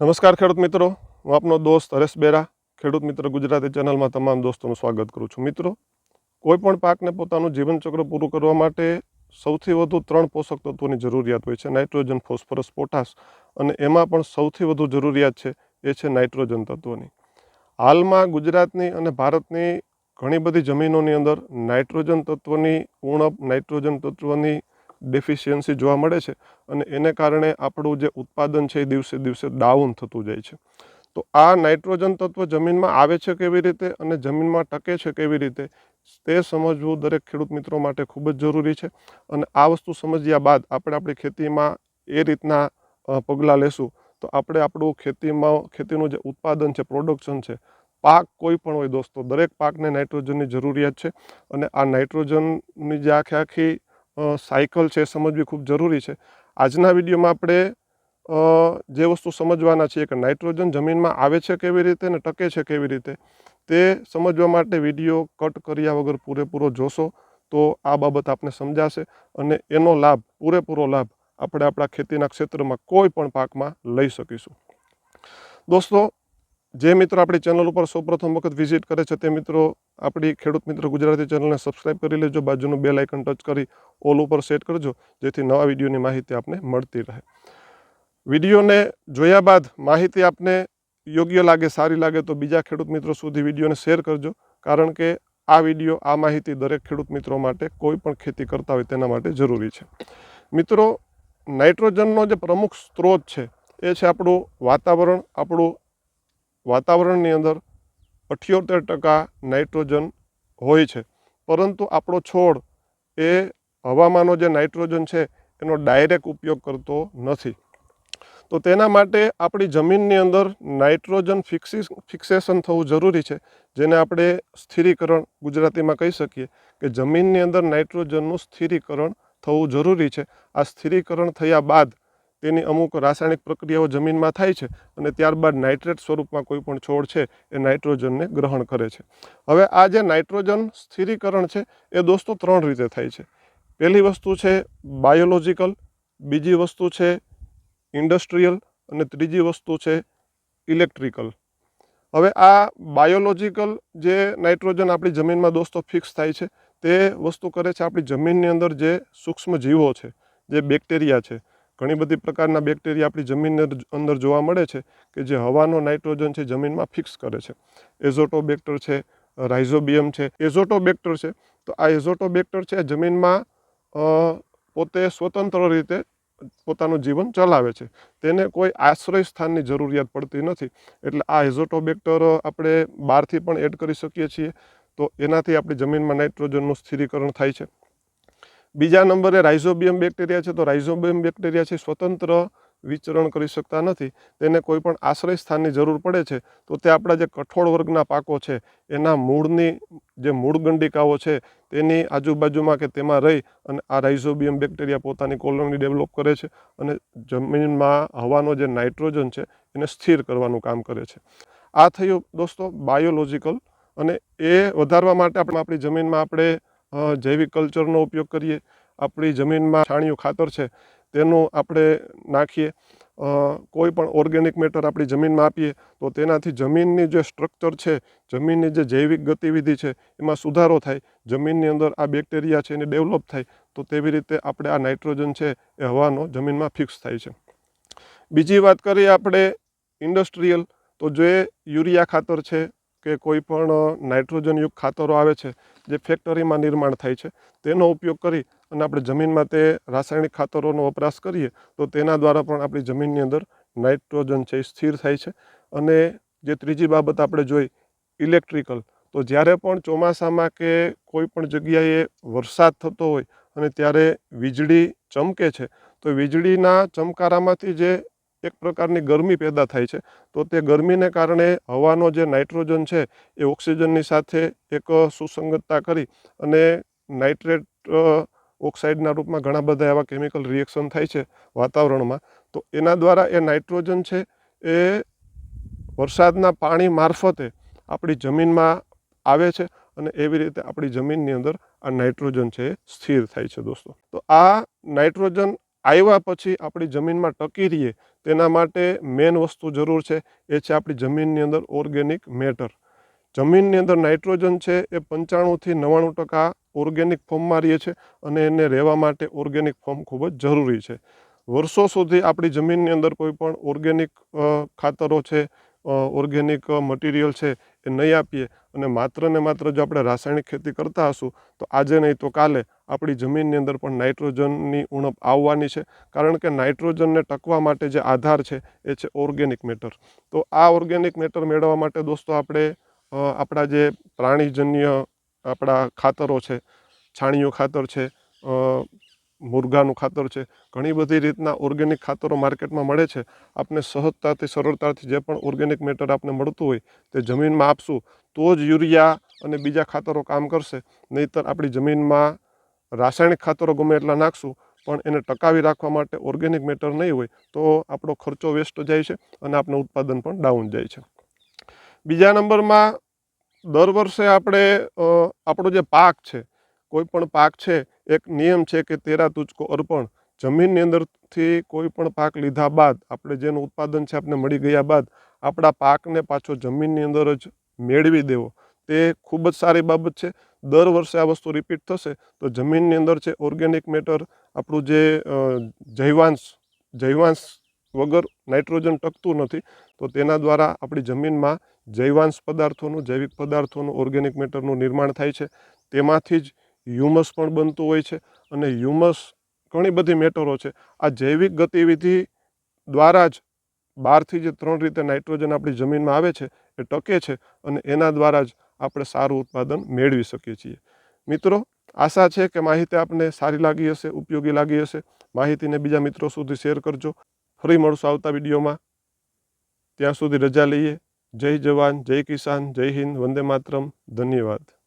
નમસ્કાર ખેડૂત મિત્રો. હું આપનો દોસ્ત હરેશ બેરા, ખેડૂત મિત્ર ગુજરાતી ચેનલમાં તમામ દોસ્તોનું સ્વાગત કરું છું. મિત્રો, કોઈપણ પાકને પોતાનું જીવનચક્ર પૂરું કરવા માટે સૌથી વધુ ત્રણ પોષક તત્વોની જરૂરિયાત હોય છે. નાઇટ્રોજન, ફોસ્ફરસ, પોટાશ અને એમાં પણ સૌથી વધુ જરૂરિયાત છે, એ છે નાઇટ્રોજન તત્વોની. હાલમાં ગુજરાતની અને ભારતની ઘણી બધી જમીનોની અંદર નાઇટ્રોજન તત્વની ઉણપ નાઇટ્રોજન તત્વની ડેફિશિયન્સી જોવા મળે છે અને એને કારણે આપણું જે ઉત્પાદન છે એ દિવસે દિવસે ડાઉન થતું જાય છે. તો આ નાઇટ્રોજન તત્વ જમીનમાં આવે છે કેવી રીતે અને જમીનમાં ટકે છે કેવી રીતે તે સમજવું દરેક ખેડૂત મિત્રો માટે ખૂબ જ જરૂરી છે. અને આ વસ્તુ સમજ્યા બાદ આપણે આપણી ખેતીમાં એ રીતના પગલાં લેશું તો આપણે આપણું ખેતીમાં, ખેતીનું જે ઉત્પાદન છે પ્રોડક્શન છે, પાક કોઈ પણ હોય દોસ્તો, દરેક પાકને નાઇટ્રોજનની જરૂરિયાત છે અને આ નાઇટ્રોજનની જે આખી આખી સાયકલ છે સમજવી ખૂબ જરૂરી છે. આજના વિડીયોમાં આપણે જે વસ્તુ સમજવાના છીએ કે નાઇટ્રોજન જમીનમાં આવે છે કેવી રીતે અને ટકે છે કેવી રીતે, તે સમજવા માટે વીડિયો કટ કર્યા વગર પૂરેપૂરો જોશો તો આ બાબત આપને સમજાશે અને એનો લાભ, પૂરેપૂરો લાભ આપણે આપણા ખેતીના ક્ષેત્રમાં કોઈ પણ પાકમાં લઈ શકીશું. દોસ્તો જે મિત્રો આપણી ચેનલ ઉપર સૌપ્રથમ વખત વિઝિટ કરે છે તે મિત્રો, આપણી ખેડૂત મિત્ર ગુજરાતી ચેનલને સબસ્ક્રાઇબ કરી લેજો. બાજુનું બેલ આઇકન ટચ કરી ઓલ ઉપર સેટ કરજો, જેથી નવા વિડીયોની માહિતી આપને મળતી રહે. વિડીયોને જોયા બાદ માહિતી આપને યોગ્ય લાગે, સારી લાગે તો બીજા ખેડૂત મિત્રો સુધી વિડીયોને શેર કરજો. કારણ કે આ વીડિયો આ માહિતી દરેક ખેડૂત મિત્રો માટે કોઈ પણ ખેતી કરતા હોય તેના માટે જરૂરી છે. મિત્રો નાઇટ્રોજનનો જે પ્રમુખ સ્ત્રોત છે, એ છે આપણું વાતાવરણ, આપણું વાતાવરણની અંદર અઠ્યોતેર ટકા નાઇટ્રોજન હોય છે. પરંતુ આપણો છોડ એ હવામાંનો જે નાઇટ્રોજન છે, એનો ડાયરેક્ટ ઉપયોગ કરતો નથી. તો તેના માટે આપણી જમીનની અંદર નાઇટ્રોજન ફિક્સી ફિક્સેશન થવું જરૂરી છે, જેને આપણે સ્થિરીકરણ ગુજરાતીમાં કહી શકીએ કે જમીનની અંદર નાઇટ્રોજનનું સ્થિરીકરણ થવું જરૂરી છે. આ સ્થિરીકરણ થયા બાદ તેની અમુક રાસાયણિક પ્રક્રિયાઓ જમીનમાં થાય છે અને ત્યારબાદ નાઇટ્રેટ સ્વરૂપમાં કોઈ પણ છોડ છે, એ નાઇટ્રોજનને ગ્રહણ કરે છે. હવે આ જે નાઇટ્રોજન સ્થિરીકરણ છે, એ દોસ્તો ત્રણ રીતે થાય છે. પહેલી વસ્તુ છે બાયોલોજિકલ, બીજી વસ્તુ છે ઇન્ડસ્ટ્રીયલ અને ત્રીજી વસ્તુ છે ઇલેક્ટ્રિકલ. હવે આ બાયોલોજિકલ જે નાઇટ્રોજન આપણી જમીનમાં દોસ્તો ફિક્સ થાય છે, તે વસ્તુ કરે છે આપણી જમીનની અંદર જે સૂક્ષ્મ જીવો છે, જે બેક્ટેરિયા છે ઘણી બધી પ્રકારના બેક્ટેરિયા આપણી જમીનની અંદર જોવા મળે છે કે જે હવાનો નાઇટ્રોજન છે જમીનમાં ફિક્સ કરે છે. એઝોટોબેક્ટર છે, રાઇઝોબિયમ છે. એઝોટોબેક્ટર છે, તો આ એઝોટોબેક્ટર છે જમીનમાં પોતે સ્વતંત્ર રીતે પોતાનું જીવન ચલાવે છે. તેને કોઈ આશ્રય સ્થાનની જરૂરિયાત પડતી નથી. એટલે આ એઝોટોબેક્ટર આપણે બહારથી પણ એડ કરી શકીએ છીએ. તો એનાથી આપણી જમીનમાં નાઇટ્રોજનનું સ્થિરીકરણ થાય છે. બીજા નંબરે રાઇઝોબિયમ બેક્ટેરિયા છે, તો રાઇઝોબિયમ બેક્ટેરિયા છે, સ્વતંત્ર વિચરણ કરી શકતા નથી. તેને કોઈ પણ આશ્રય સ્થાનની જરૂર પડે છે, તો તે આપણા જે કઠોળ વર્ગના પાકો છે, એના મૂળની જે મૂળ ગંડિકાઓ છે, તેની આજુબાજુમાં કે તેમાં રહી અને આ રાઇઝોબિયમ બેક્ટેરિયા પોતાની કોલોની ડેવલપ કરે છે અને જમીનમાં હવાનો જે નાઇટ્રોજન છે, એને સ્થિર કરવાનું કામ કરે છે. આ થયું દોસ્તો બાયોલોજિકલ અને એ વધારવા માટે આપણે આપણી જમીનમાં આપણે જૈવિક કલ્ચરનો ઉપયોગ કરીએ. આપણી જમીનમાં છાણિયું ખાતર છે, તેનું આપણે નાખીએ. કોઈ પણ ઓર્ગેનિક મેટર આપણી જમીનમાં આપીએ, તો તેનાથી જમીનની જે સ્ટ્રક્ચર છે, જમીનની જે જૈવિક ગતિવિધિ છે, એમાં સુધારો થાય. જમીનની અંદર આ બેક્ટેરિયા છે, એને ડેવલપ થાય. તો તેવી રીતે આપણે આ નાઇટ્રોજન છે, એ હવાનો જમીનમાં ફિક્સ થાય છે. બીજી વાત કરીએ આપણે ઇન્ડસ્ટ્રીયલ. તો જે યુરિયા ખાતર છે કે કોઈ પણ નાઇટ્રોજનયુક્ત ખાતરો આવે છે, જે ફેક્ટરીમાં નિર્માણ થાય છે, તેનો ઉપયોગ કરી અને આપણે જમીનમાં તે રાસાયણિક ખાતરોનો વપરાશ કરીએ, તો તેના દ્વારા પણ આપણી જમીનની અંદર નાઇટ્રોજન છે એ સ્થિર થાય છે. અને જે ત્રીજી બાબત આપણે જોઈ, ઇલેક્ટ્રિકલ, તો જ્યારે પણ ચોમાસામાં કે કોઈ પણ જગ્યાએ વરસાદ થતો હોય અને ત્યારે વીજળી ચમકે છે, તો વીજળીના ચમકારામાંથી જે એક પ્રકારની ગરમી પેદા થાય છે. તો તે ગરમીને કારણે હવાનો જે નાઇટ્રોજન છે એ ઓક્સિજનની સાથે એક સુસંગતતા કરી અને નાઇટ્રેટ ઓક્સાઇડના રૂપમાં ઘણા બધા એવા કેમિકલ રિએક્શન થાય છે વાતાવરણમાં. તો એના દ્વારા એ નાઇટ્રોજન છે એ વરસાદના પાણી મારફતે આપણી જમીનમાં આવે છે અને એવી રીતે આપણી જમીનની અંદર આ નાઇટ્રોજન છે એ સ્થિર થાય છે દોસ્તો. તો આ નાઇટ્રોજન આવ્યા પછી આપણી જમીનમાં ટકી રહીએ તેના માટે મેઇન વસ્તુ જરૂર છે, એ છે આપણી જમીનની અંદર ઓર્ગેનિક મેટર જમીનની અંદર નાઇટ્રોજન છે, એ પંચાણુંથી નવ્વાણું ટકા ઓર્ગેનિક ફોર્મમાં રહીએ છે અને એને રહેવા માટે ઓર્ગેનિક ફોર્મ ખૂબ જ જરૂરી છે. વર્ષો સુધી આપણી જમીનની અંદર કોઈ પણ ઓર્ગેનિક ખાતરો છે ઓર્ગેનિક મટીરિયલ છે એ નહીં આપીએ અને માત્ર ને માત્ર જો આપણે રાસાયણિક ખેતી કરતા હશું, તો આજે નહીં તો કાલે આપણી જમીનની અંદર પણ નાઇટ્રોજનની ઉણપ આવવાની છે. કારણ કે નાઇટ્રોજનને ટકવા માટે જે આધાર છે, એ છે ઓર્ગેનિક મેટર. તો આ ઓર્ગેનિક મેટર મેળવવા માટે દોસ્તો આપણે આપણા જે પ્રાણીજન્ય આપણા ખાતરો છે, છાણિયું ખાતર છે મુરઘાનું ખાતર છે. ઘણી બધી રીતના ઓર્ગેનિક ખાતરો માર્કેટમાં મળે છે. આપને સહજતાથી, સરળતાથી જે પણ ઓર્ગેનિક મેટર આપને મળતું હોય તે જમીનમાં આપશું. તો જ યુરિયા અને બીજા ખાતરો કામ કરશે. નહીંતર આપણી જમીનમાં રાસાયણિક ખાતરો ગમે એટલા નાખશું, પણ એને ટકાવી રાખવા માટે ઓર્ગેનિક મેટર નહીં હોય તો આપણો ખર્ચો વેસ્ટ જાય છે અને આપણું ઉત્પાદન પણ ડાઉન જાય છે. બીજા નંબરમાં દર વર્ષે આપણે આપણો જે પાક છે, કોઈ પણ પાક છે એક નિયમ છે કે તેરા તુચકો અર્પણ. જમીનની અંદરથી કોઈ પણ પાક લીધા બાદ, આપણે જેનું ઉત્પાદન છે આપણે મળી ગયા બાદ, આપણા પાકને પાછો જમીનની અંદર જ મેળવી દેવો. તે ખૂબ જ સારી બાબત છે. દર વર્ષે આ વસ્તુ રિપીટ થશે. તો જમીનની અંદર છે ઓર્ગેનિક મેટર આપણું જે જૈવાંશ જૈવાંશ વગર નાઇટ્રોજન ટકતું નથી, તો તેના દ્વારા આપણી જમીનમાં જૈવાંશ પદાર્થોનું, જૈવિક પદાર્થોનું ઓર્ગેનિક મેટરનું નિર્માણ થાય છે. તેમાંથી જ હ્યુમસ પણ બનતું હોય છે અને હ્યુમસ ઘણી બધી મેટરો છે. આ જૈવિક ગતિવિધિ દ્વારા જ બહારથી જે ત્રણ રીતે નાઇટ્રોજન આપણી જમીનમાં આવે છે, એ ટકે છે અને એના દ્વારા જ આપણે સારું ઉત્પાદન મેળવી શકીએ છીએ. મિત્રો, આશા છે કે માહિતી આપને સારી લાગી હશે, ઉપયોગી લાગી હશે. માહિતીને બીજા મિત્રો સુધી શેર કરજો. ફરી મળશું આવતા વિડીયોમાં. ત્યાં સુધી રજા લઈએ. જય જવાન, જય કિસાન, જય હિન્દ, વંદે માતરમ. ધન્યવાદ.